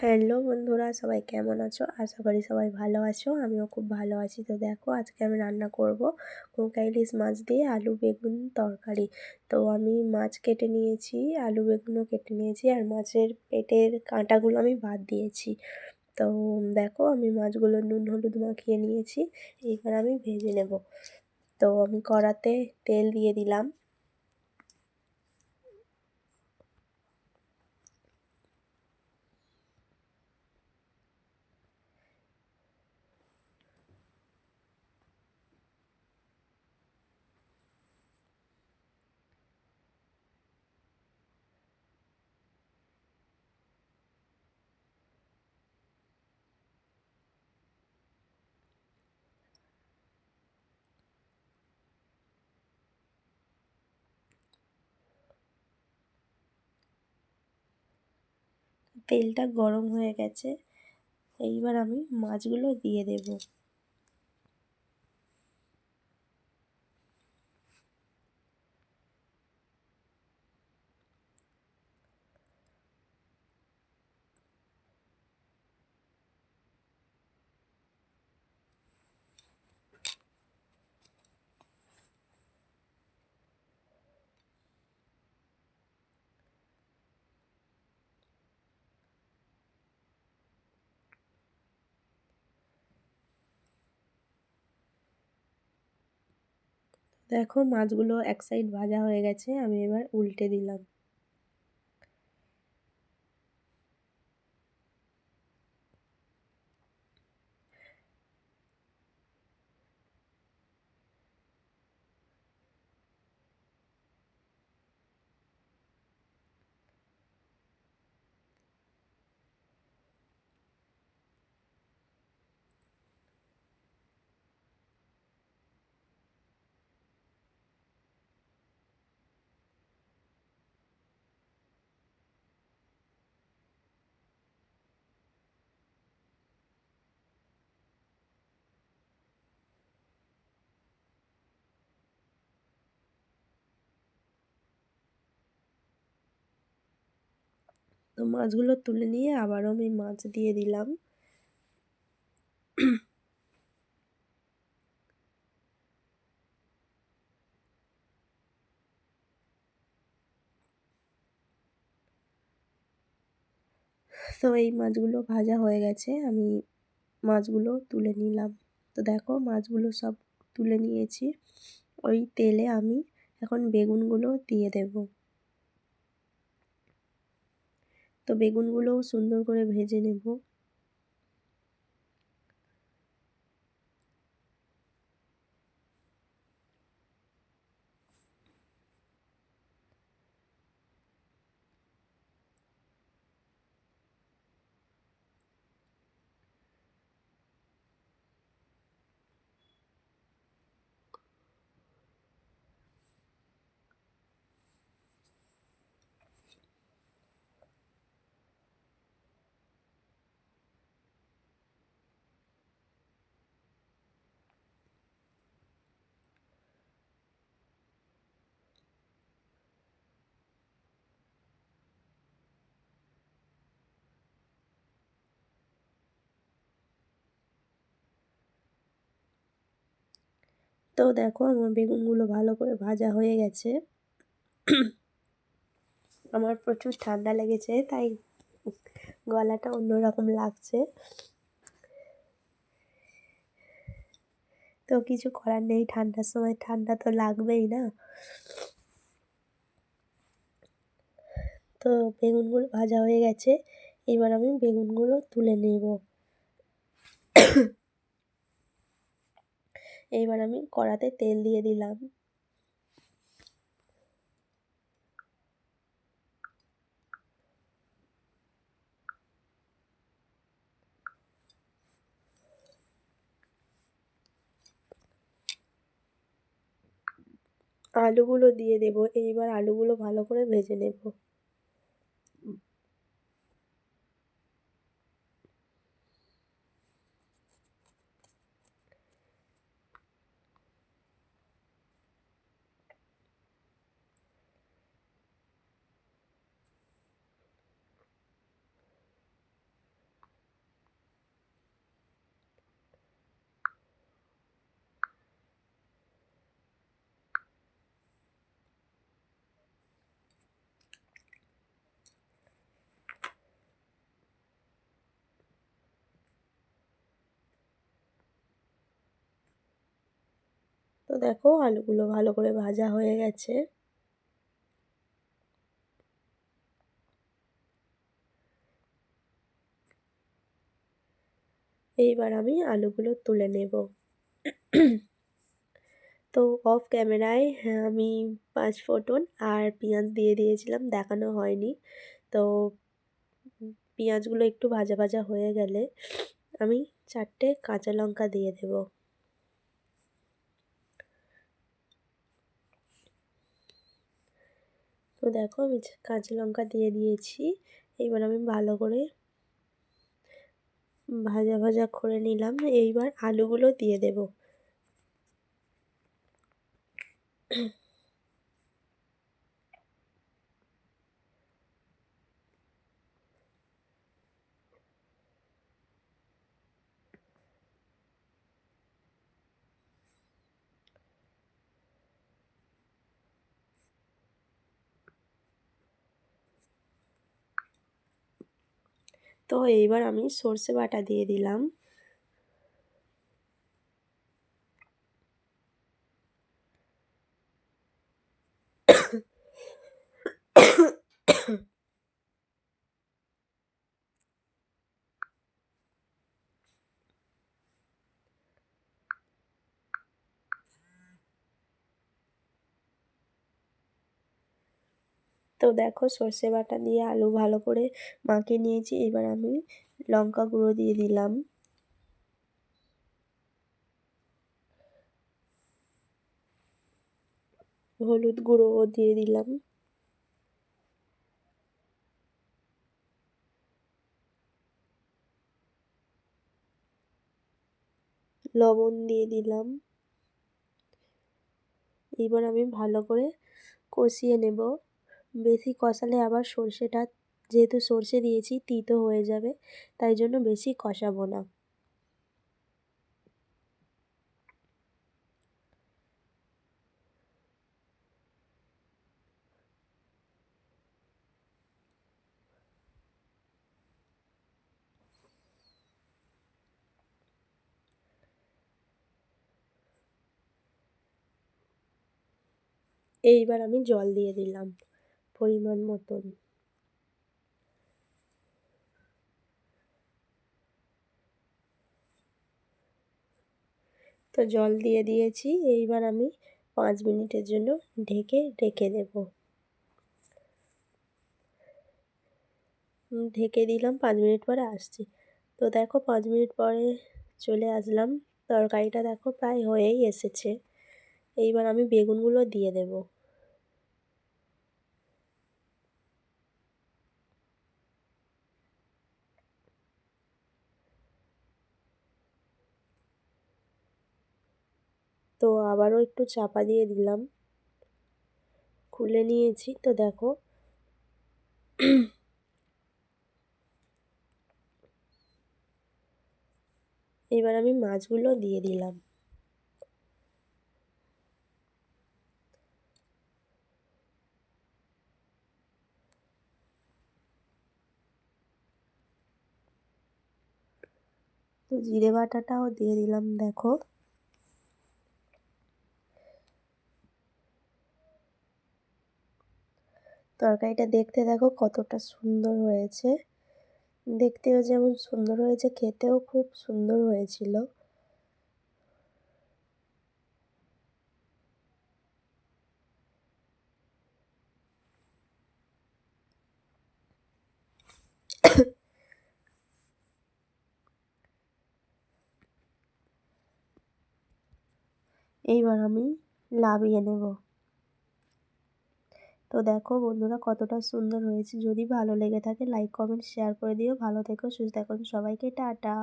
Hello বন্ধুরা, সবাই কেমন আছো? আশা করি সবাই ভালো আছো, আমিও খুব ভালো আছি। তো দেখো, আজকে আমি রান্না করব কোঁকা ইলিশ মাছ দিয়ে আলু বেগুন তরকারি। তো আমি মাছ কেটে নিয়েছি, আলু বেগুনও কেটে নিয়েছি, আর মাছের পেটের কাঁটাগুলো আমি বাদ দিয়েছি। তো দেখো, আমি মাছগুলো নুন হলুদ মাখিয়ে নিয়েছি এইবার আমি ভেজে নেব। তো আমি কড়াতে তেল দিয়ে দিলাম। তেলটা গরম হয়ে গেছে। এইবার আমি মাছগুলো দিয়ে দেবো। দেখো মাছগুলো এক সাইড ভাজা হয়ে গেছে আমি এবার উল্টে দিলাম। তো মাছগুলো তুলে নিয়ে আবারও আমি মাছ দিয়ে দিলাম। তো এই মাছগুলো ভাজা হয়ে গেছে, আমি মাছগুলো তুলে নিলাম। তো দেখো মাছগুলো সব তুলে নিয়েছি, ওই তেলে আমি এখন বেগুনগুলো দিয়ে দেবো। তো বেগুনগুলোও সুন্দর করে ভেজে নেব। তো দেখো আমার বেগুনগুলো ভালো করে ভাজা হয়ে গেছে। আমার প্রচুর ঠান্ডা লেগেছে, তাই গলাটা অন্যরকম লাগছে। তো কিছু করার নেই, ঠান্ডার সময় ঠান্ডা তো লাগবেই না। তো বেগুনগুলো ভাজা হয়ে গেছে, এবার আমি বেগুনগুলো তুলে নেব। এইবার আমি কড়াতে তেল দিয়ে দিলাম। আলুগুলো দিয়ে দেবো, এইবার আলুগুলো ভালো করে ভেজে নেব। দেখো আলুগুলো ভালো করে ভাজা হয়ে গেছে। এইবার আমি আলুগুলো তুলে নেব। তো অফ ক্যামেরায় হ্যাঁ, আমি পাঁচ ফোটন আর পেঁয়াজ দিয়ে দিয়েছিলাম দেখানো হয়নি। তো পেঁয়াজগুলো একটু ভাজা ভাজা হয়ে গেলে আমি চারটে কাঁচা লঙ্কা দিয়ে দেব। তো দেখো আমি কাঁচা লঙ্কা দিয়ে দিয়েছি। এইবার আমি ভালো করে ভাজা ভাজা করে নিলাম। এইবার আলুগুলো দিয়ে দেব। তো এইবার আমি সর্ষে বাটা দিয়ে দিলাম। তো দেখো সর্ষে বাটা দিয়ে আলু ভালো করে মাখিয়ে নিয়েছি। এবার আমি লঙ্কা গুঁড়ো দিয়ে দিলাম। হলুদ গুঁড়োও দিয়ে দিলাম। লবণ দিয়ে দিলাম। এবার আমি ভালো করে কষিয়ে নেব। বেশি কষালে আবার সর্ষেটা, যেহেতু সর্ষে দিয়েছি, তিতো হয়ে যাবে, তাই জন্য বেশি কষাবো না। এইবার আমি জল দিয়ে দিলাম। পরিমাণ মতন। তো জল দিয়ে দিয়েছি, এইবার আমি পাঁচ মিনিটের জন্য ঢেকে রেখে দেব। ঢেকে দিলাম, পাঁচ মিনিট পরে আসছি। তো দেখো, পাঁচ মিনিট পরে চলে আসলাম। তরকারিটা দেখো প্রায় হয়েই এসেছে। এইবার আমি বেগুনগুলো দিয়ে দেবো। তো আবারও একটু চাপা দিয়ে দিলাম। খুলে নিয়েছি, তো দেখো। এবার আমি মাছগুলো দিয়ে দিলাম। তো জিরে বাটাটাও দিয়ে দিলাম, দেখো। তরকারিটা দেখতে দেখো কতটা সুন্দর হয়েছে। দেখতেও যেমন সুন্দর হয়েছে, খেতেও খুব সুন্দর হয়েছিল। এইবার আমি লাভিয়ে নেব। তো দেখো বন্ধুরা কতটা সুন্দর হয়েছে। যদি ভালো লেগে থাকে লাইক কমেন্ট শেয়ার করে দিও। ভালো থেকো, সুস্থ থাকুন সবাইকে টাটা।